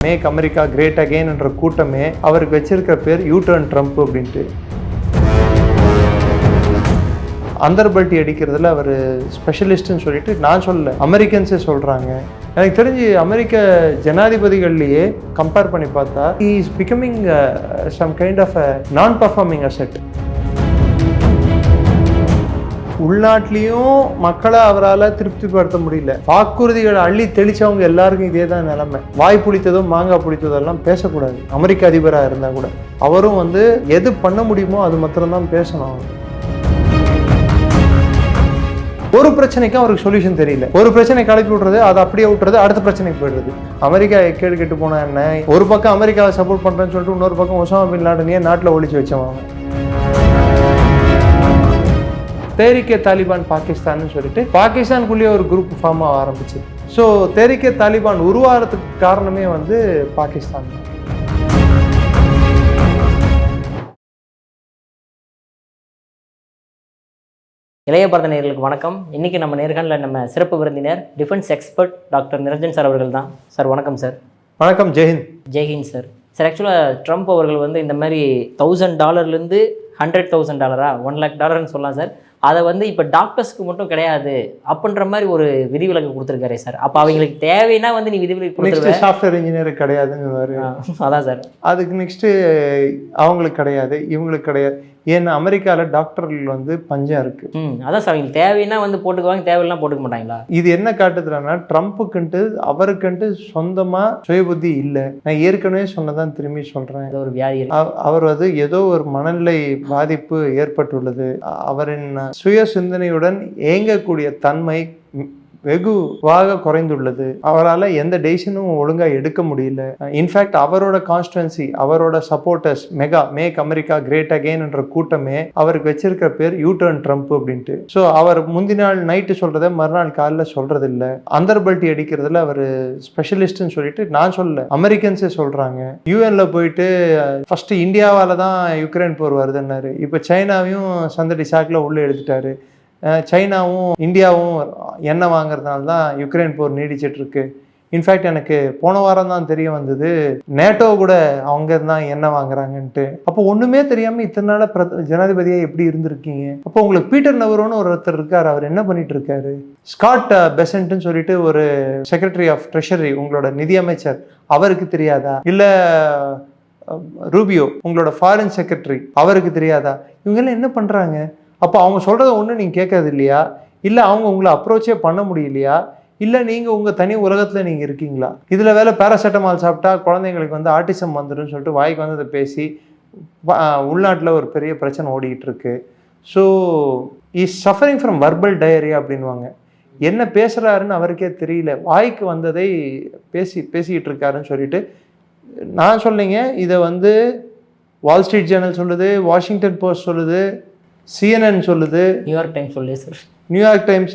Make America great again என்ற கூட்டமே அவருக்கு வச்சிருக்கிற பேர் யூ டர்ன் ட்ரம்ப் அப்படின்ட்டு அந்தர்பல்ட்டி அடிக்கிறதுல அவர் ஸ்பெஷலிஸ்ட்னு சொல்லிட்டு நான் சொல்லல அமெரிக்கன்ஸே சொல்கிறாங்க எனக்கு தெரிஞ்சு அமெரிக்க ஜனாதிபதிகள்லேயே கம்பேர் பண்ணி பார்த்தா is becoming some kind of a non performing asset உள்நாட்டிலையும் மக்களை அவரால் திருப்திப்படுத்த முடியல. வாக்குறுதிகளை அள்ளி தெளிச்சவங்க எல்லாருக்கும் இதே தான் நிலைமை. வாய் புளித்ததும் மாங்காய் புளித்ததும் எல்லாம் பேசக்கூடாது. அமெரிக்க அதிபராக இருந்தால் கூட. அவரும் வந்து எது பண்ண முடியுமோ அது மாத்திரம்தான் பேசணும் ஒரு பிரச்சனைக்கு அவருக்கு சொல்யூஷன் தெரியல. ஒரு பிரச்சனை கலப்பி விட்றது அதை அப்படியே விட்டுறது அடுத்த பிரச்சனைக்கு போயிடுறது. அமெரிக்கா கேடு கெட்டு போனா என்ன? ஒரு பக்கம் அமெரிக்காவை சப்போர்ட் பண்றேன்னு சொல்லிட்டு இன்னொரு பக்கம் ஒசாமா பின் லாடனையே நாட்டில் ஒழிச்சு வச்சவங்க தேரிக்கே தாலிபான் பாகிஸ்தான் சொல்லிட்டு பாகிஸ்தானுக்குள்ளேயே ஒரு குரூப் ஃபார்ம் ஆக ஆரம்பிச்சு. ஸோ தேரிக்கே தாலிபான் உருவாகிறதுக்கு காரணமே வந்து பாகிஸ்தான் தான். இளைய பாரத நேயர்களுக்கு வணக்கம். இன்னைக்கு நம்ம நேர்காணலில் நம்ம சிறப்பு விருந்தினர் defence expert doctor Niranjan sir அவர்கள் தான். சார் வணக்கம் சார் வணக்கம் ஜெயஹிந்த் ஜெய்ஹிந்த் சார் சார் ஆக்சுவலாக ட்ரம்ப் அவர்கள் வந்து இந்த மாதிரி தௌசண்ட் டாலர்லேருந்து ஹண்ட்ரட் தௌசண்ட் டாலரா ஒன் லேக் டாலர்னு சொல்லலாம் சார் அதை வந்து இப்போ டாக்டர்ஸ்க்கு மட்டும் கிடையாது அப்படின்ற மாதிரி ஒரு விதிவிலக்கு கொடுத்துருக்காரு சார். அப்போ அவங்களுக்கு தேவைன்னா வந்து நீ விதிவிலக்கு கொடுத்துருவேன் சாஃப்ட்வேர் இன்ஜினியர் கிடையாதுங்கிறாரு அதான் சார். அதுக்கு நெக்ஸ்ட்டு அவங்களுக்கு கிடையாது இவங்களுக்கு கிடையாது. ஏன்னா அமெரிக்காவில் டாக்டர்கள் வந்து பஞ்சம் இருக்கு. ம் அதான் சார் அவங்களுக்கு தேவைன்னா வந்து போட்டுக்குவாங்க தேவையில்லாம் போட்டுக்க மாட்டாங்களா இது என்ன காட்டுதுன்னா ட்ரம்ப்புக்குன்ட்டு அவருக்குன்ட்டு சொந்தமா சுய புத்தி இல்லை. நான் ஏற்கனவே சொன்னதான் திரும்பி சொல்றேன். ஏதோ ஒரு வியாதி அவர் வந்து ஏதோ ஒரு மனநிலை பாதிப்பு ஏற்பட்டுள்ளது. அவரின் சுய சிந்தனையுடன் ஏங்கக்கூடிய தன்மை வெகுவாக குறைந்துள்ளது. அவரால் எந்த டெசிஷனும் ஒழுங்காக எடுக்க முடியல. இன்ஃபேக்ட் அவரோட கான்ஸ்டுவன்சி அவரோட supporters mega make America great again என்ற கூட்டமே அவருக்கு வச்சிருக்கிற பேர் யூ ட்ரம்ப் அப்படின்ட்டு. ஸோ அவர் முந்தின நாள் நைட்டு சொல்றத மறுநாள் காலைல சொல்றது இல்லை அந்தர்பல்ட்டி அடிக்கிறதுல அவர் ஸ்பெஷலிஸ்ட்னு சொல்லிட்டு நான் சொல்ல அமெரிக்கன்ஸே சொல்றாங்க. யூஎன்ல போயிட்டு ஃபர்ஸ்ட் இந்தியாவால தான் யுக்ரைன் போர் வருதுன்னாரு. இப்போ சைனாவையும் சந்தடி சாக்கில் உள்ளே எடுத்துட்டாரு சைனாவும் இந்தியாவும் எண்ணெய் வாங்குறதுனால தான் யுக்ரைன் போர் நீடிச்சிட்டு இருக்கு இன்ஃபேக்ட் எனக்கு போன வாரம் தான் தெரிய வந்தது. நேட்டோ கூட அவங்க தான் எண்ணெய் வாங்குறாங்கன்ட்டு. அப்போ ஒன்றுமே தெரியாமல் இத்தனை நாள பிரத ஜனாதிபதியாக எப்படி இருந்திருக்கீங்க? அப்போ உங்களுக்கு பீட்டர் நவரோன்னு ஒரு ஒருத்தர் இருக்கார். அவர் என்ன பண்ணிட்டு இருக்காரு ஸ்காட் பெசன்ட்னு சொல்லிட்டு ஒரு செக்ரட்டரி ஆஃப் ட்ரெஷரி உங்களோட நிதியமைச்சர் அவருக்கு தெரியாதா? இல்லை ரூபியோ உங்களோட ஃபாரின் செக்ரட்டரி அவருக்கு தெரியாதா? இவங்கெல்லாம் என்ன பண்ணுறாங்க அப்போ அவங்க சொல்கிறத ஒன்றும் நீங்கள் கேட்கறது இல்லையா? இல்லை அவங்க உங்களை அப்ரோச்சே பண்ண முடியலையா? இல்லை நீங்கள் உங்கள் தனி உலகத்தில் நீங்கள் இருக்கீங்களா? இதில் வேலை பேராசெட்டமால் சாப்பிட்டா குழந்தைங்களுக்கு வந்து ஆட்டிசம் வந்துடும் சொல்லிட்டு வாய்க்கு வந்ததை பேசி உள்நாட்டில் ஒரு பெரிய பிரச்சனை ஓடிக்கிட்டு இருக்கு. So is suffering from verbal diarrhoea அப்படின்வாங்க என்ன பேசுகிறாருன்னு அவருக்கே தெரியல. வாய்க்கு வந்ததை பேசி பேசிக்கிட்டு இருக்காருன்னு சொல்லிட்டு நான் சொல்லிங்க இதை வந்து வால் ஸ்ட்ரீட் ஜேர்னல் சொல்லுது வாஷிங்டன் போஸ்ட் சொல்லுது சிஎன்என் சொல்லுது. நியூயார்க் டைம்ஸ் சொல்லி சார் நியூயார்க் டைம்ஸ்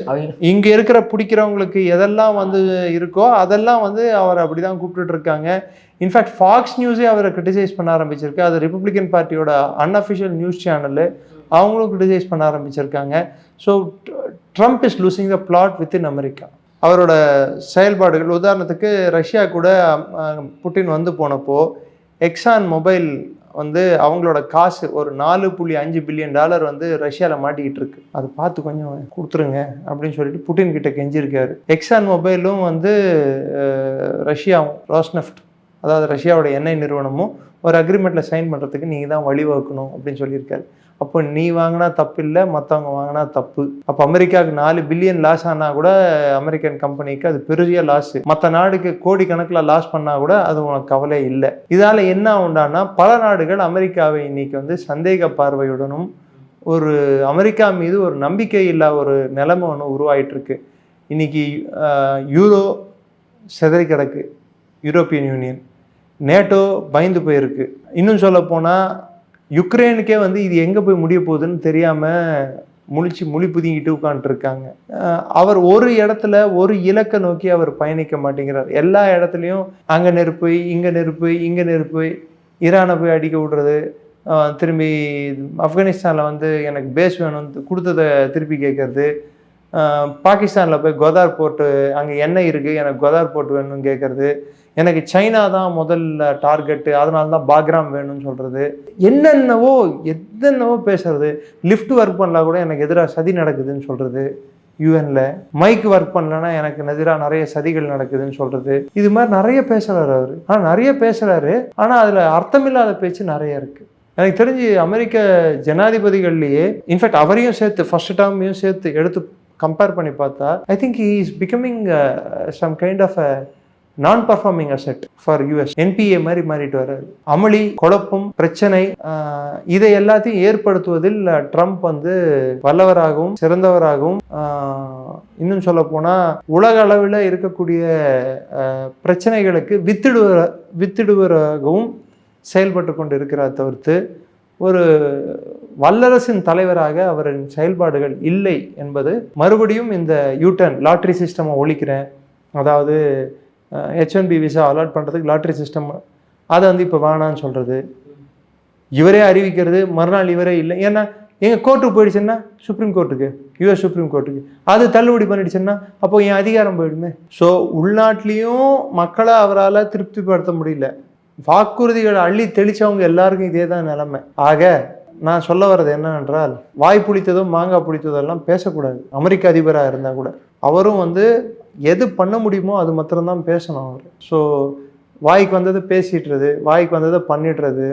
இங்க இருக்கிற பிடிக்கிறவங்களுக்கு எதெல்லாம் வந்து இருக்கோ அதெல்லாம் வந்து அவர் அப்படிதான் கூப்பிட்டுட்டு இருக்காங்க. இன்ஃபேக்ட் ஃபாக்ஸ் நியூஸே அவரை கிரிட்டிசைஸ் பண்ண ஆரம்பிச்சிருக்கு. அது ரிப்பப்ளிகன் பார்ட்டியோட அன்அஃபிஷியல் நியூஸ் சேனலு அவங்களும் கிரிட்டிசைஸ் பண்ண ஆரம்பிச்சிருக்காங்க. So Trump is losing the plot with in America அவரோட செயல்பாடுகள் உதாரணத்துக்கு ரஷ்யா கூட புட்டின் வந்து போனப்போ எக்ஸான் மொபைல் வந்து அவங்களோட காசு ஒரு நாலு புள்ளி அஞ்சு பில்லியன் டாலர் வந்து ரஷ்யாவில் மாட்டிக்கிட்டு இருக்கு. அதை பார்த்து கொஞ்சம் கொடுத்துருங்க அப்படின்னு சொல்லிட்டு புட்டின் கிட்ட கெஞ்சிருக்காரு. எக்ஸான் மொபைலும் வந்து ரஷ்யாவும் ரோஸ்னெஃப்ட் அதாவது ரஷ்யாவோட எண்ணெய் நிறுவனமும் ஒரு அக்ரிமெண்ட்டில் சைன் பண்ணுறதுக்கு நீங்கள் தான் வழிவகுக்கணும் அப்படின்னு சொல்லியிருக்காரு. அப்போ நீ வாங்கினா தப்பு இல்லை மற்றவங்க வாங்கினா தப்பு. அப்போ அமெரிக்காவுக்கு நாலு பில்லியன் லாஸ் ஆனால் கூட அமெரிக்கன் கம்பெனிக்கு அது பெரிய லாஸ் மற்ற நாடுக்கு கோடி கணக்கில் லாஸ் பண்ணால் கூட அது உனக்கு கவலை இல்லை. இதால் என்ன உண்டானா பல நாடுகள் அமெரிக்காவை இன்னைக்கு வந்து சந்தேக பார்வையுடனும் ஒரு அமெரிக்கா மீது ஒரு நம்பிக்கை இல்லா ஒரு நிலைமை ஒன்று உருவாயிட்டு இருக்கு இன்னைக்கு யூரோ செதறி கிடக்கு. European union. நேட்டோ பயந்து போயிருக்கு. இன்னும் சொல்ல போனால் யுக்ரைனுக்கே வந்து இது எங்கே போய் முடிய போகுதுன்னு தெரியாமல் முழிச்சு முழி புதிங்கிட்டு உட்காந்துருக்காங்க அவர் ஒரு இடத்துல ஒரு இலக்கை நோக்கி அவர் பயணிக்க மாட்டேங்கிறார். எல்லா இடத்துலையும் அங்கே நெருப்பு இங்கே நெருப்பு இங்கே நெருப்பு ஈரானை போய் அடிக்க விடுறது திரும்பி ஆப்கானிஸ்தானில் வந்து எனக்கு பேஸ் வேணும் கொடுத்ததை திருப்பி கேட்கறது பாகிஸ்தானில் போய் கோதார் போர்ட்டு அங்கே எண்ணெய் இருக்குது எனக்கு கோதார் போர்ட் வேணும்னு கேட்குறது எனக்கு சைனா தான் முதல்ல டார்கெட்டு அதனால தான் பாக்ராம் வேணும்னு சொல்கிறது என்னென்னவோ எதென்னவோ பேசுறது. லிஃப்ட் ஒர்க் பண்ணல கூட எனக்கு எதிராக சதி நடக்குதுன்னு சொல்கிறது யூஎனில் மைக் ஒர்க் பண்ணலன்னா எனக்கு எதிராக நிறைய சதிகள் நடக்குதுன்னு சொல்கிறது இது மாதிரி நிறைய பேசுகிறார் அவர். ஆனால் நிறைய பேசுகிறாரு ஆனால் அதில் அர்த்தமில்லாத பேச்சு நிறைய இருக்குது எனக்கு தெரிஞ்சு அமெரிக்க ஜனாதிபதிகள்லேயே இன்ஃபேக்ட் அவரையும் சேர்த்து ஃபர்ஸ்ட் டேர்மையும் சேர்த்து எடுத்து கம்பேர் பண்ணி பார்த்தா I think he is becoming some kind of a non performing asset for US N P A மாதிரி மாறிட்டு வர்றாரு அமளி குழப்பம் பிரச்சனை இதை எல்லாத்தையும் ஏற்படுத்துவதில் ட்ரம்ப் வந்து வல்லவராகவும் சிறந்தவராகவும் இன்னும் சொல்ல போனா உலக அளவில் இருக்கக்கூடிய பிரச்சனைகளுக்கு வித்திடுவ வித்திடுவராகவும் செயல்பட்டு கொண்டு இருக்கிறார் தவிர்த்து ஒரு வல்லரசின் தலைவராக அவரின் செயல்பாடுகள் இல்லை என்பது மறுபடியும் இந்த யூட்டன் லாட்ரி சிஸ்டமை ஒழிக்கிறேன். அதாவது H one B visa allot பண்ணுறதுக்கு லாட்ரி சிஸ்டம் அதை வந்து இப்போ வேணான்னு சொல்கிறது இவரே அறிவிக்கிறது மறுநாள் இவரே இல்லை. ஏன்னா எங்கள் கோர்ட்டுக்கு போயிடுச்சுன்னா சுப்ரீம் கோர்ட்டுக்கு யூஎஸ் சுப்ரீம் கோர்ட்டுக்கு அது தள்ளுபடி பண்ணிடுச்சுன்னா அப்போ என் அதிகாரம் போயிடுமே. ஸோ உள்நாட்டிலையும் மக்களை அவரால் திருப்திப்படுத்த முடியல. வாக்குறுதிகளை அள்ளி தெளிச்சவங்க எல்லாருக்கும் இதே தான் நிலைமை. ஆக நான் சொல்ல வர்றது என்னவென்றால் வாய் புளித்ததும் மாங்காய் புளித்ததோ எல்லாம் பேசக்கூடாது. அமெரிக்க அதிபராக இருந்தால் கூட. அவரும் வந்து எது பண்ண முடியுமோ அது மாத்திரம்தான் பேசணும் அவர். ஸோ வாய்க்கு வந்ததை பேசிட்டுறது வாய்க்கு வந்ததை பண்ணிடுறது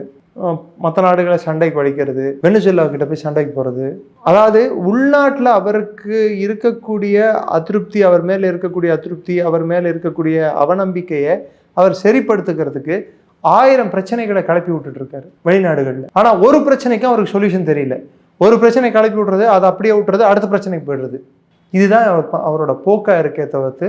மற்ற நாடுகளை சண்டைக்கு வலிக்கிறது வெனிசுலா கிட்ட போய் சண்டைக்கு போகிறது அதாவது உள்நாட்டில் அவருக்கு இருக்கக்கூடிய அதிருப்தி அவர் மேலே இருக்கக்கூடிய அதிருப்தி அவர் மேலே இருக்கக்கூடிய அவநம்பிக்கையை அவர் சரிப்படுத்துக்கிறதுக்கு ஆயிரம் பிரச்சனைகளை கிளப்பி விட்டுட்டு இருக்காரு வெளிநாடுகளில். ஆனால் ஒரு பிரச்சனைக்கும் அவருக்கு சொல்யூஷன் தெரியல. ஒரு பிரச்சனை கிளப்பி விட்றது அதை அப்படியே விட்டுறது அடுத்த பிரச்சனைக்கு போயிடுறது. இதுதான் அவரோட போக்கா இருக்கே தவிர்த்து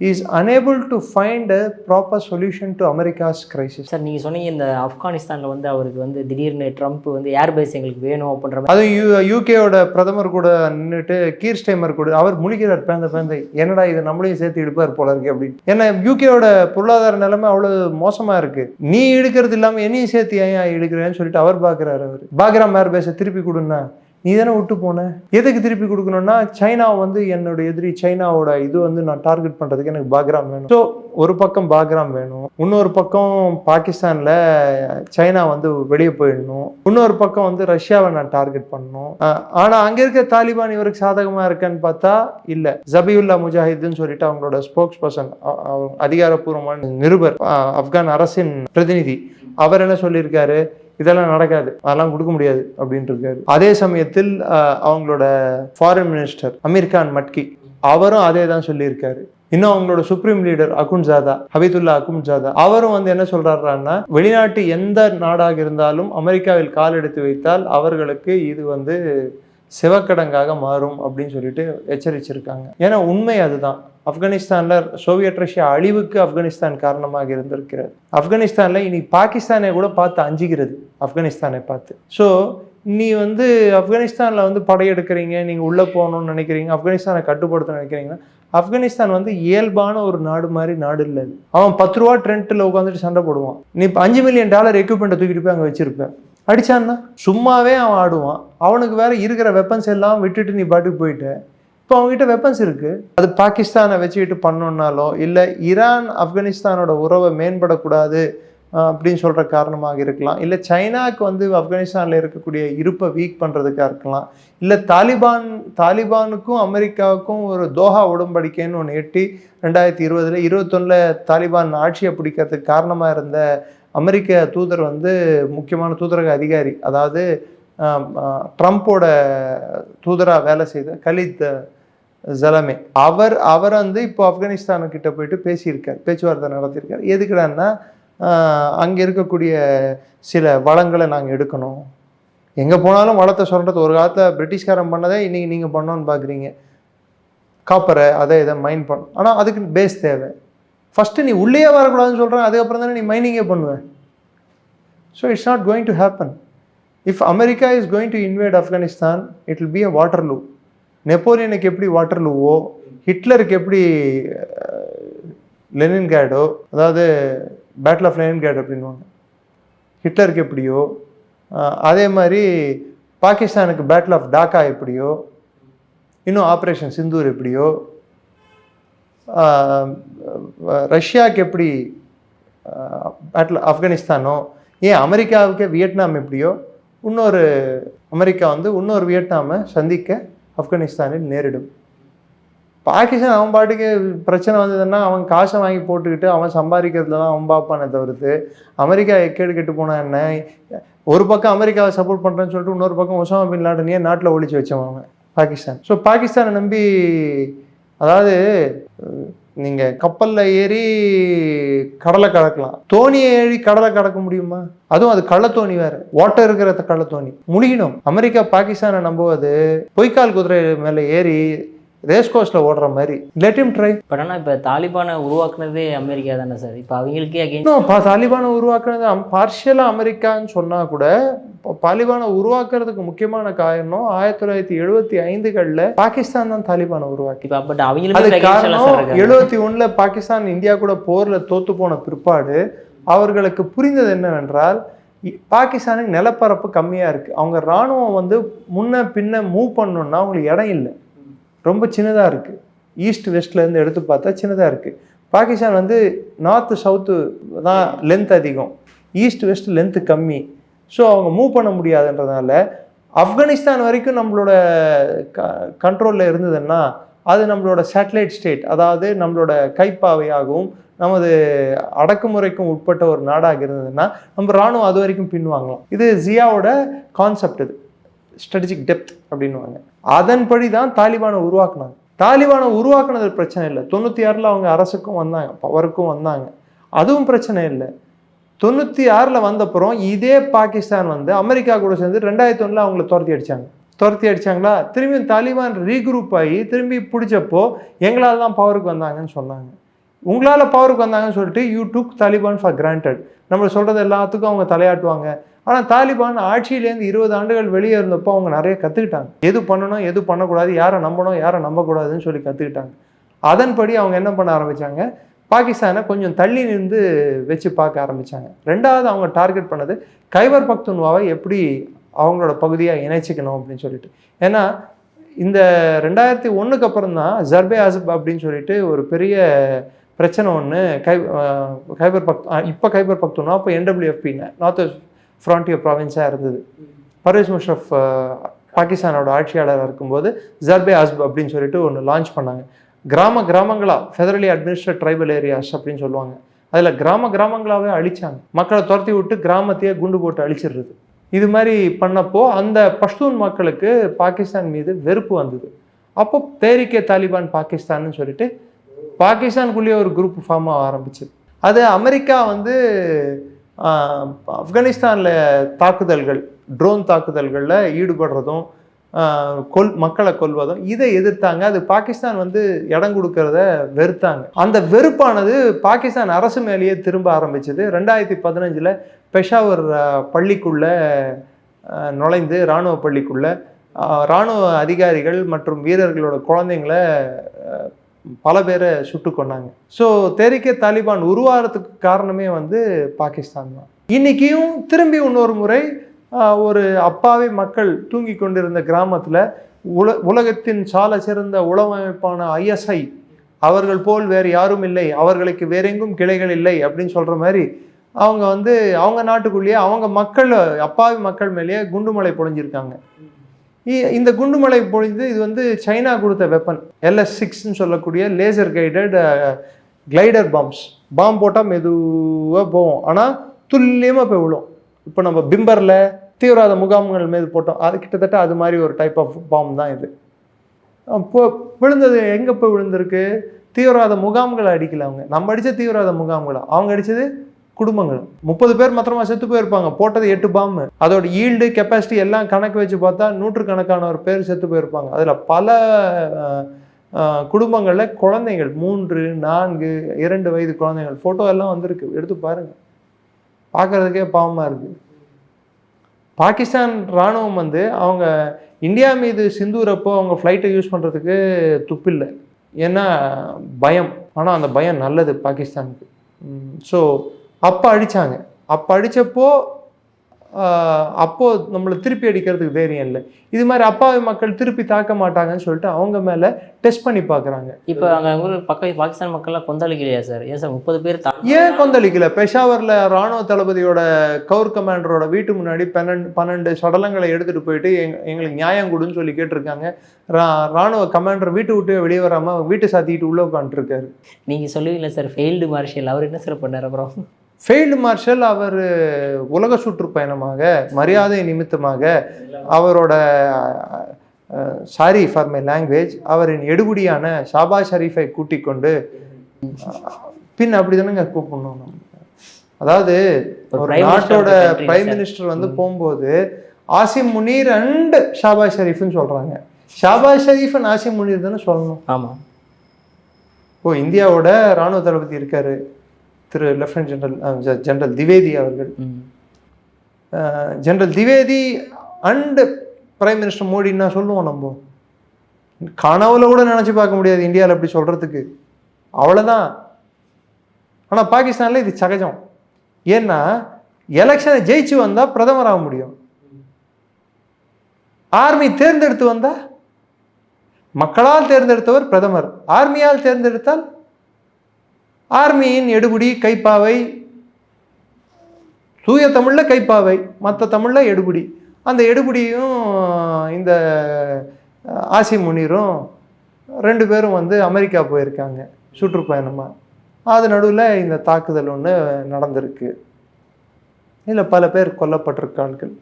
is unable to find a proper solution to America's crisis sir நீங்கள் சொன்னீங்க இந்த ஆப்கானிஸ்தானில் வந்து அவருக்கு வந்து திடீர்னு ட்ரம்ப் வந்து ஏர்பேஸ் எங்களுக்கு வேணும் அப்படின்ற மாதிரி. அதுவும் யூ யூகேவோட பிரதமர் கூட நின்றுட்டு கீர் ஸ்டைமர் கூட அவர் முழிக்கிறார் பேந்த பேந்த என்னடா இது நம்மளையும் சேர்த்து இடுப்பார் போல இருக்கு அப்படின்னு. ஏன்னா யூகேவோட பொருளாதார நிலைமை அவ்வளவு மோசமா இருக்கு. நீ இழுக்கிறது இல்லாம என்னையும் சேர்த்து ஏன் இழுக்கிறேன்னு சொல்லிட்டு அவர் பாக்குறாரு அவர். பாக்ராம் ஏர்பேஸை திருப்பி கொடுன்னா நீ தானே விட்டு போன? எதுக்கு திருப்பி கொடுக்கணும்னா சைனா வந்து என்னோட எதிரி சைனாவோட இது வந்து நான் டார்கெட் பண்றதுக்கு எனக்கு பாக்ராம் வேணும். ஸோ ஒரு பக்கம் பாக்ராம் வேணும். இன்னொரு பக்கம் பாகிஸ்தான்ல சைனா வந்து வெளியே போயிடணும். இன்னொரு பக்கம் வந்து ரஷ்யாவை நான் டார்கெட் பண்ணணும். ஆனால் ஆனா அங்க இருக்க தாலிபான் இவருக்கு சாதகமா இருக்கான்னு பார்த்தா இல்ல. ஜபியுல்லா முஜாஹிதுன்னு சொல்லிட்டு அவங்களோட ஸ்போக்ஸ் பர்சன் அதிகாரப்பூர்வமான நிருபர் ஆஹ் ஆப்கான் அரசின் பிரதிநிதி. அவர் என்ன சொல்லியிருக்காரு? இதெல்லாம் நடக்காது. அதெல்லாம் கொடுக்க முடியாது அப்படின்ட்டு இருக்காரு அதே சமயத்தில் அவங்களோட ஃபாரின் மினிஸ்டர் அமீர் கான் மட்கி அவரும் அதே தான் சொல்லியிருக்காரு. இன்னும் அவங்களோட சுப்ரீம் லீடர் அகுன்ஜாதா ஹபீதுல்லா அகுன்ஜாதா அவரும் வந்து என்ன சொல்றாருன்னா வெளிநாட்டு எந்த நாடாக இருந்தாலும் அமெரிக்காவில் கால் எடுத்து வைத்தால் அவர்களுக்கு இது வந்து சிவக்கடங்காக மாறும் அப்படின்னு சொல்லிட்டு எச்சரிச்சிருக்காங்க. ஏன்னா உண்மை அதுதான். ஆப்கானிஸ்தானில் சோவியட் ரஷ்யா அழிவுக்கு ஆப்கானிஸ்தான் காரணமாக இருந்திருக்கிறது. ஆப்கானிஸ்தானில் இனி பாகிஸ்தானை கூட பார்த்து அஞ்சுகிறது ஆப்கானிஸ்தானை பார்த்து. ஸோ நீ வந்து ஆப்கானிஸ்தானில் வந்து படையெடுக்கிறீங்க நீங்கள் உள்ளே போகணும்னு நினைக்கிறீங்க ஆப்கானிஸ்தானை கட்டுப்படுத்த நினைக்கிறீங்கன்னா ஆப்கானிஸ்தான் வந்து இயல்பான ஒரு நாடு மாதிரி நாடு இல்லை அது. அவன் பத்து ரூபா ட்ரெண்ட்டில் உட்காந்துட்டு சண்டை போடுவான். நீ அஞ்சு மில்லியன் டாலர் எக்யூப்மெண்ட்டை தூக்கிட்டு போய் அங்கே வச்சுருப்பேன் அடிச்சான்னா சும்மாவே அவன் ஆடுவான். அவனுக்கு வேற இருக்கிற வெப்பன்ஸ் எல்லாம் விட்டுட்டு நீ பாட்டுக்கு போயிட்ட. இப்போ அவங்ககிட்ட வெப்பன்ஸ் இருக்குது அது பாகிஸ்தானை வச்சுக்கிட்டு பண்ணோன்னாலோ இல்லை ஈரான் ஆப்கானிஸ்தானோட உறவை மேம்படக்கூடாது அப்படின்னு சொல்கிற காரணமாக இருக்கலாம். இல்லை சைனாக்கு வந்து ஆப்கானிஸ்தானில் இருக்கக்கூடிய இருப்பை வீக் பண்ணுறதுக்காக இருக்கலாம். இல்லை தாலிபான் தாலிபானுக்கும் அமெரிக்காவுக்கும் ஒரு தோஹா உடன்படிக்கைன்னு ஒன்று எட்டி ரெண்டாயிரத்தி இருபதுல இருபத்தொன்னில் தாலிபான் ஆட்சியை பிடிக்கிறதுக்கு காரணமாக இருந்த அமெரிக்க தூதர் வந்து முக்கியமான தூதரக அதிகாரி அதாவது ட்ரம்ப்போட தூதராக வேலை செய்த கலித் ஜலமே. அவர் அவர் வந்து இப்போ ஆப்கானிஸ்தானுக்கிட்ட போயிட்டு பேசியிருக்கார் பேச்சுவார்த்தை நடத்தியிருக்கார். எதுக்குடான்னா அங்கே இருக்கக்கூடிய சில வளங்களை நாங்கள் எடுக்கணும். எங்கே போனாலும் வளத்தை சொல்கிறது ஒரு காலத்தில் பிரிட்டிஷ்காரன் பண்ணதே இன்றைக்கி நீங்கள் பண்ணோன்னு பார்க்குறீங்க காப்பரை அதை இதை மைன் பண்ணும் ஆனால் அதுக்கு பேஸ் தேவை. ஃபஸ்ட்டு நீ உள்ளே வரக்கூடாதுன்னு சொல்கிறேன் அதுக்கப்புறம் தானே நீ மைனிங்கே பண்ணுவேன் so it's not going to happen if America is going to invade Afghanistan it will be a Waterloo நெப்போலியனுக்கு எப்படி வாட்டர் லூவோ ஹிட்லருக்கு எப்படி uh, லெனின் கேடோ அதாவது பேட்டில் ஆஃப் லெனின் கேட் அப்படின்வாங்க ஹிட்லருக்கு எப்படியோ uh, அதே மாதிரி பாகிஸ்தானுக்கு பேட்டில் ஆஃப் டாக்கா எப்படியோ இன்னும் ஆப்ரேஷன் சிந்தூர் எப்படியோ ரஷ்யாவுக்கு எப்படி பேட்டில் ஆப்கானிஸ்தானோ ஏன் அமெரிக்காவுக்கு வியட்நாம் எப்படியோ இன்னொரு அமெரிக்கா வந்து இன்னொரு வியட்நாமை சந்திக்க ஆப்கானிஸ்தானில் நேரிடும். பாகிஸ்தான் அவன் பாட்டுக்கு பிரச்சனை வந்ததுன்னா அவன் காசை வாங்கி போட்டுக்கிட்டு அவன் சம்பாதிக்கிறதுலாம் அவன் பார்ப்பானே தவிர்த்து அமெரிக்கா எக்கேடு கெட்டு போனா என்ன? ஒரு பக்கம் அமெரிக்காவை சப்போர்ட் பண்ணுறேன்னு சொல்லிட்டு இன்னொரு பக்கம் ஒசாமா பின் லாடனையே நாட்டில் ஒழிச்சு வச்சவன் அவன் பாகிஸ்தான். ஸோ பாகிஸ்தானை நம்பி அதாவது நீங்கள் கப்பலில் ஏறி கடலை கடக்கலாம். தோணியை ஏறி கடலை கடக்க முடியுமா? அதுவும் அது கள்ளத்தோணி வேற. ஓட்டை இருக்கிற கள்ளத்தோணி. முழுகிடும். அமெரிக்கா பாகிஸ்தானை நம்புவது பொய்க்கால் குதிரை மேலே ஏறி ரேஸ் கோர்ஸில் ஓடுற மாதிரி. லெட் him ட்ரை பட் ஆனால் இப்போ தாலிபானை உருவாக்குனதே அமெரிக்கா தானே சார்? இப்போ அவங்களுக்கே பா தாலிபானை உருவாக்குறது பார்ஷியலாக அமெரிக்கான்னு சொன்னால் கூட தாலிபானை உருவாக்குறதுக்கு முக்கியமான காரணம் ஆயிரத்தி தொள்ளாயிரத்தி எழுபத்தி ஐந்துகளில் பாகிஸ்தான் தான் தாலிபானை உருவாக்கி. பட் அது அவங்களுமே காரணம் எழுபத்தி ஒண்ணுல பாகிஸ்தான் இந்தியா கூட போர்ல தோத்து போன பிற்பாடு அவர்களுக்கு புரிந்தது என்னவென்றால் பாகிஸ்தானுக்கு நிலப்பரப்பு கம்மியா இருக்கு. அவங்க ராணுவம் வந்து முன்ன பின்ன மூவ் பண்ணணும்னா அவங்களுக்கு இடம் இல்லை. ரொம்ப சின்னதாக இருக்குது ஈஸ்ட் வெஸ்ட்லேருந்து எடுத்து பார்த்தா சின்னதாக இருக்குது பாகிஸ்தான் வந்து நார்த்து சவுத்து தான் லென்த் அதிகம். ஈஸ்ட் வெஸ்ட் லென்த்து கம்மி. ஸோ அவங்க மூவ் பண்ண முடியாதுன்றதுனால ஆப்கானிஸ்தான் வரைக்கும் நம்மளோட க கண்ட்ரோலில் இருந்ததுன்னா அது நம்மளோட சேட்டலைட் ஸ்டேட் அதாவது நம்மளோட கைப்பாவையாகவும் நமது அடக்குமுறைக்கும் உட்பட்ட ஒரு நாடாக இருந்ததுன்னா நம்ம இராணுவம் அது வரைக்கும் பின்வாங்கலாம். இது ஜியாவோட கான்செப்ட் இது. ஸ்ட்ராட்டஜிக் டெப்த் அப்படின்னுவாங்க. அதன்படி தான் தாலிபானை உருவாக்குனாங்க. தாலிபானை உருவாக்குனது பிரச்சனை இல்லை. தொண்ணூற்றி ஆறில் அவங்க அரசுக்கும் வந்தாங்க பவருக்கும் வந்தாங்க. அதுவும் பிரச்சனை இல்லை. தொண்ணூற்றி ஆறில் வந்தப்புறம் இதே பாகிஸ்தான் வந்து அமெரிக்கா கூட சேர்ந்து ரெண்டாயிரத்தி ஒன்றில் அவங்கள துரத்தி அடித்தாங்க துரத்தி அடிச்சாங்களா? திரும்பியும் தாலிபான் ரீக்ரூப் ஆகி திரும்பி பிடிச்சப்போ எங்களால் தான் பவருக்கு வந்தாங்கன்னு சொன்னாங்க. உங்களால் பவருக்கு வந்தாங்கன்னு சொல்லிட்டு you took Taliban for granted நம்ம சொல்கிறது எல்லாத்துக்கும் அவங்க தலையாட்டுவாங்க. ஆனால் தாலிபான் ஆட்சியிலேருந்து இருபது ஆண்டுகள் வெளியே இருந்தப்போ அவங்க நிறைய கற்றுக்கிட்டாங்க எது பண்ணணும் எது பண்ணக்கூடாது யாரை நம்பணும் யாரை நம்பக்கூடாதுன்னு சொல்லி கற்றுக்கிட்டாங்க அதன்படி அவங்க என்ன பண்ண ஆரம்பிச்சாங்க? பாகிஸ்தானை கொஞ்சம் தள்ளி நின்று வச்சு பார்க்க ஆரம்பித்தாங்க ரெண்டாவது அவங்க டார்கெட் பண்ணது கைபர் பக்துன்வாவை எப்படி அவங்களோட பகுதியாக இணைச்சிக்கணும் அப்படின்னு சொல்லிட்டு. ஏன்னா இந்த ரெண்டாயிரத்தி ஒன்றுக்கு அப்புறம் தான் ஜர்பே அசப் அப்படின்னு சொல்லிட்டு ஒரு பெரிய பிரச்சனை ஒன்று கை கைபர் பக் இப்போ கைபர் பக்துனா இப்போ என்டபிள்யூஎஃபின்னு நார்த் ஃப்ரான்டியர் ப்ராவின்ஸாக இருந்தது. பர்வேஸ் முஷ்ரஃப் பாகிஸ்தானோட ஆட்சியாளராக இருக்கும்போது ஜர்பே அஸ்ப் அப்படின்னு சொல்லிட்டு ஒன்று லான்ச் பண்ணாங்க. கிராம கிராமங்களா ஃபெதரலி அட்மினிஸ்ட்ரேட் ட்ரைபல் ஏரியாஸ் அப்படின்னு சொல்லுவாங்க. அதில் கிராம கிராமங்களாகவே அழிச்சாங்க. மக்களை துரத்தி விட்டு கிராமத்தையே குண்டு போட்டு அழிச்சிடுறது. இது மாதிரி பண்ணப்போ அந்த பஷ்தூன் மக்களுக்கு பாகிஸ்தான் மீது வெறுப்பு வந்தது. அப்போ தேரிக்கே தாலிபான் பாகிஸ்தான்னு சொல்லிட்டு பாகிஸ்தானுக்குள்ளேயே ஒரு குரூப் ஃபார்ம் ஆரம்பிச்சு. அது அமெரிக்கா வந்து ஆப்கானிஸ்தானில் தாக்குதல்கள் ட்ரோன் தாக்குதல்களில் ஈடுபடுறதும் கொல் மக்களை கொல்வதும் இதை எதிர்த்தாங்க. அது பாகிஸ்தான் வந்து இடம் கொடுக்கறத வெறுத்தாங்க. அந்த வெறுப்பானது பாகிஸ்தான் அரசு மேலேயே திரும்ப ஆரம்பிச்சது. ரெண்டாயிரத்தி பதினஞ்சில் பெஷாவர் பள்ளிக்குள்ளே பள்ளிக்குள்ள நுழைந்து இராணுவ பள்ளிக்குள்ள இராணுவ அதிகாரிகள் மற்றும் வீரர்களோட குழந்தைங்களை பல பேரை சுட்டு கொண்டாங்க ஸோ தெரிக்கே தாலிபான் உருவாகிறதுக்கு காரணமே வந்து பாகிஸ்தான் தான். இன்னைக்கும் திரும்பி இன்னொரு முறை ஒரு அப்பாவி மக்கள் தூங்கி கொண்டிருந்த கிராமத்தில் உல உலகத்தின் சால சிறந்த உளவமைப்பான ஐஎஸ்ஐ அவர்கள் போல் வேறு யாரும் இல்லை அவர்களுக்கு வேறெங்கும் கிளைகள் இல்லை அப்படின்னு சொல்கிற மாதிரி அவங்க வந்து அவங்க நாட்டுக்குள்ளேயே அவங்க மக்கள் அப்பாவி மக்கள் மேலேயே குண்டுமலை பொழிஞ்சிருக்காங்க. இந்த குண்டுமலை பொழிந்து இது வந்து சைனா கொடுத்த வெப்பன் எல்எஸ் சிக்ஸ்ன்னு சொல்லக்கூடிய லேசர் கைடட் கிளைடர் பாம்ஸ் பாம்பு போட்டால் மெதுவாக போகும். ஆனால் துல்லியமாக போய் விழும். இப்போ நம்ம பிம்பரில் தீவிரவாத முகாம்கள் மீது போட்டோம். அது கிட்டத்தட்ட அது மாதிரி ஒரு டைப் ஆஃப் பாம் தான் இது. இப்போ விழுந்தது எங்கே போய் விழுந்திருக்கு? தீவிரவாத முகாம்களை அடிக்கல அவங்க. நம்ம அடித்த தீவிரவாத முகாம்களை? அவங்க அடித்தது குடும்பங்கள். முப்பது பேர் மாத்திரமா செத்து போயிருப்பாங்க. போட்டது எட்டு பாம்பு. அதோட ஈல்டு கெப்பாசிட்டி எல்லாம் கணக்கு வச்சு பார்த்தா நூற்றுக்கணக்கான ஒரு பேர் செத்து போயிருப்பாங்க. அதில் பல குடும்பங்களில் குழந்தைகள் மூன்று நான்கு இரண்டு வயது குழந்தைகள். ஃபோட்டோ எல்லாம் வந்திருக்கு. எடுத்து பாருங்க. பார்க்கறதுக்கே பாவமாக இருக்குது பாகிஸ்தான் ராணுவம் வந்து அவங்க இந்தியா மீது சிந்தூரப்போ அவங்க ஃப்ளைட்டை யூஸ் பண்ணுறதுக்கு துப்பில்லை. ஏன்னா பயம். ஆனால் அந்த பயம் நல்லது பாகிஸ்தானுக்கு. ஸோ அப்போ அடித்தாங்க அப்போ அடித்தப்போ ஆஹ், அப்போ நம்மளை திருப்பி அடிக்கிறதுக்கு தைரியம் இல்லை. இது மாதிரி அப்பாவி மக்கள் திருப்பி தாக்க மாட்டாங்கன்னு சொல்லிட்டு அவங்க மேலே டெஸ்ட் பண்ணி பார்க்குறாங்க இப்போ அங்கே ஊர் பக்க பாகிஸ்தான் மக்கள்லாம் கொந்தளிக்கலையா சார்? ஏன் சார் முப்பது பேர் ஏன் கொந்தளிக்கல? பெஷாவரில் ராணுவ தளபதியோட கவுர் கமாண்டரோட வீட்டு முன்னாடி பன்னெண்டு பன்னெண்டு சடலங்களை எடுத்துட்டு போயிட்டு எங் எங்களுக்கு நியாயம் கொடுன்னு சொல்லி கேட்டிருக்காங்க. ரா ராணுவ கமாண்டர் வீட்டு விட்டு வெளியே வராமல் வீட்டை சாத்திக்கிட்டு உள்ளே உட்காந்துருக்காரு நீங்கள் சொல்லுவீங்களா சார்? ஃபெயில்டு மார்ஷியல் அவர் என்ன சார் பண்ணார் அப்புறம்? ஃபெயில்டு மார்ஷல் அவர் உலக சுற்றுப்பயணமாக மரியாதை நிமித்தமாக அவரோட சாரி ஃபார் மை லாங்குவேஜ் அவரின் எடுபடியான ஷாபா ஷரீஃபை கூட்டிக் கொண்டு பின் அப்படி தானேங்க கூப்பிடணும் நம்ம. அதாவது ஒரு நாட்டோட பிரைம். மினிஸ்டர் வந்து போகும்போது ஆசிம் முனீர் அண்ட் ஷாபா ஷரீஃப்னு சொல்றாங்க. ஷாபா ஷரீஃப் அண்ட் ஆசிம் முனீர் தானே சொல்லணும். ஆமாம் ஓ இந்தியாவோட ராணுவ தளபதி இருக்காரு. திரு லெப்டினன்ட் ஜெனரல் ஜெனரல் திவேதி அவர்கள். General Dwivedi and prime minister மோடின்னா சொல்லுவோம் நம்ம. கனவுல கூட நினச்சி பார்க்க முடியாது இந்தியாவில் அப்படி சொல்கிறதுக்கு அவ்வளோதான் ஆனால் பாகிஸ்தானில் இது சகஜம். ஏன்னா எலெக்ஷனை ஜெயிச்சு வந்தால் பிரதமர் ஆக முடியும். ஆர்மி தேர்ந்தெடுத்து வந்தா மக்களால் தேர்ந்தெடுத்தவர் பிரதமர். ஆர்மியால் தேர்ந்தெடுத்தால் ஆர்மியின் எடுபுடி கைப்பாவை தூய தமிழில் கைப்பாவை மற்ற தமிழில் எடுபுடி. அந்த எடுபுடியும் இந்த ஆசி முனீரும் ரெண்டு பேரும் வந்து அமெரிக்கா போயிருக்காங்க சுற்றுப்பயணமாக அது நடுவில் இந்த தாக்குதல் ஒன்று நடந்திருக்கு. இதில் பல பேர் கொல்லப்பட்டிருக்கார்கள்.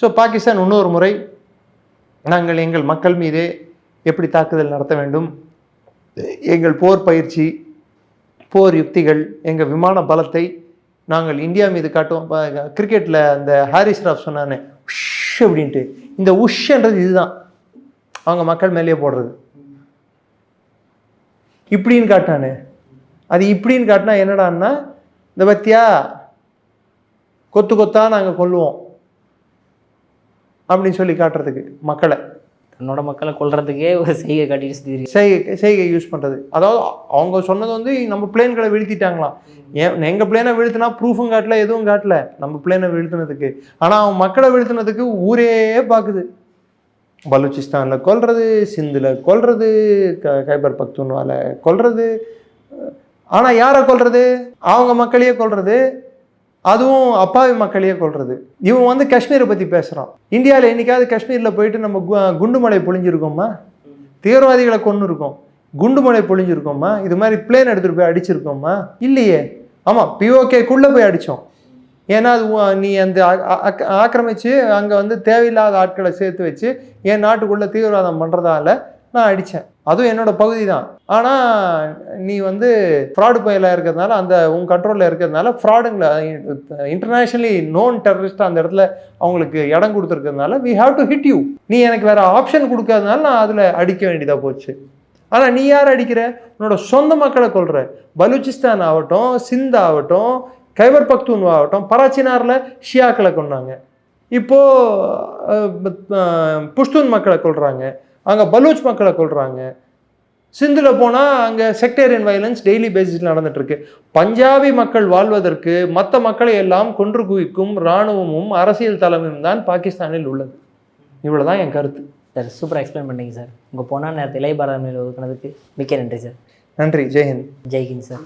ஸோ பாகிஸ்தான் இன்னொரு முறை நாங்கள் எங்கள் மக்கள் மீதே எப்படி தாக்குதல் நடத்த வேண்டும்? எங்கள் போர் பயிற்சி போர் யுக்திகள் எங்கள் விமான பலத்தை நாங்கள் இந்தியா மீது காட்டுவோம் கிரிக்கெட்டில் அந்த ஹாரிஸ் ராவ் சொன்னானே உஷ் அப்படின்ட்டு. இந்த உஷ்ன்றது இதுதான். அவங்க மக்கள் மேலேயே போடுறது. இப்படின்னு காட்டினானே. அது இப்படின்னு காட்டினா என்னடான்னா இந்த பத்தியா கொத்து கொத்தா நாங்கள் கொல்லுவோம். அப்படின்னு சொல்லி காட்டுறதுக்கு மக்களை. தன்னோட மக்களை கொல்றதுக்கே ஒரு செய்கை காட்டிட்டு செய்கை செய்கை யூஸ் பண்ணுறது அதாவது அவங்க சொன்னது வந்து நம்ம பிளேன்களை வீழ்த்திட்டாங்களாம். ஏன் எங்கள் பிளேனை வீழ்த்தினா ப்ரூஃபும் காட்டல எதுவும் காட்டல. நம்ம பிளேனை வீழ்த்தினதுக்கு. ஆனால் அவன் மக்களை வீழ்த்தினதுக்கு ஊரே பார்க்குது பலூச்சிஸ்தானில் கொல்றது சிந்தில் கொல்றது க கைபர் பக்துன்வால கொல்றது. ஆனால் யாரை கொல்றது? அவங்க மக்களையே கொல்றது. அதுவும் அப்பாவி மக்களையே கொள்வது இவன் வந்து காஷ்மீரை பற்றி பேசுகிறான் இந்தியாவில் என்னைக்காவது காஷ்மீரில் போயிட்டு நம்ம கு- குண்டுமலை பொழிஞ்சிருக்கோமா? தீவிரவாதிகளை கொண்டு இருக்கோம் குண்டுமலை பொழிஞ்சிருக்கோமா? இது மாதிரி பிளேன் எடுத்துகிட்டு போய் அடிச்சிருக்கோமா? இல்லையே. ஆமாம் பிஓகேக்குள்ளே போய் அடித்தோம் ஏன்னா அது உ- நீ அந்த ஆக்கிரமித்து அங்கே வந்து தேவையில்லாத ஆட்களை சேர்த்து வச்சு என் நாட்டுக்குள்ளே தீவிரவாதம் பண்ணுறதால நான் அடித்தேன் அதுவும் என்னோட பகுதி தான் ஆனால் நீ வந்து ஃப்ராடு பயிலாக இருக்கிறதுனால அந்த உன் கண்ட்ரோலில் இருக்கிறதுனால ஃப்ராடுங்களை இன்டர்நேஷ்னலி நோன் டெரரிஸ்ட் அந்த இடத்துல அவங்களுக்கு இடம் கொடுத்துருக்கிறதுனால we have to hit you நீ எனக்கு வேறு ஆப்ஷன் கொடுக்காதனால நான் அதில் அடிக்க வேண்டியதாக போச்சு. ஆனால் நீ யார் அடிக்கிற? உன்னோட சொந்த மக்களை கொள்கிற பலூச்சிஸ்தான் ஆகட்டும் சிந்த் ஆகட்டும் கைபர் பக்தூன் ஆகட்டும் பராச்சினாரில் ஷியாக்களை கொண்டாங்க இப்போது புஷ்தூன் மக்களை கொள்கிறாங்க அங்கே பலூச் மக்களை கொல்றாங்க. சிந்தில் போனால் அங்கே செக்டேரியன் வயலன்ஸ் டெய்லி பேசிஸில் நடந்துட்டுருக்கு. பஞ்சாபி மக்கள் வாழ்வதற்கு மற்ற மக்களை எல்லாம் கொன்று குவிக்கும் இராணுவமும் அரசியல் தலைமையும் தான் பாகிஸ்தானில் உள்ளது. இவ்வளவுதான் என் கருத்து. சார் சூப்பராக எக்ஸ்பிளைன் பண்ணீங்க சார். உங்கள் போனால் நேரத்தில் இளைய பாரதமையில் ஒதுக்குனதுக்கு மிக்க நன்றி சார். நன்றி. ஜெய்ஹிந்த் ஜெய்ஹிந்த் சார்.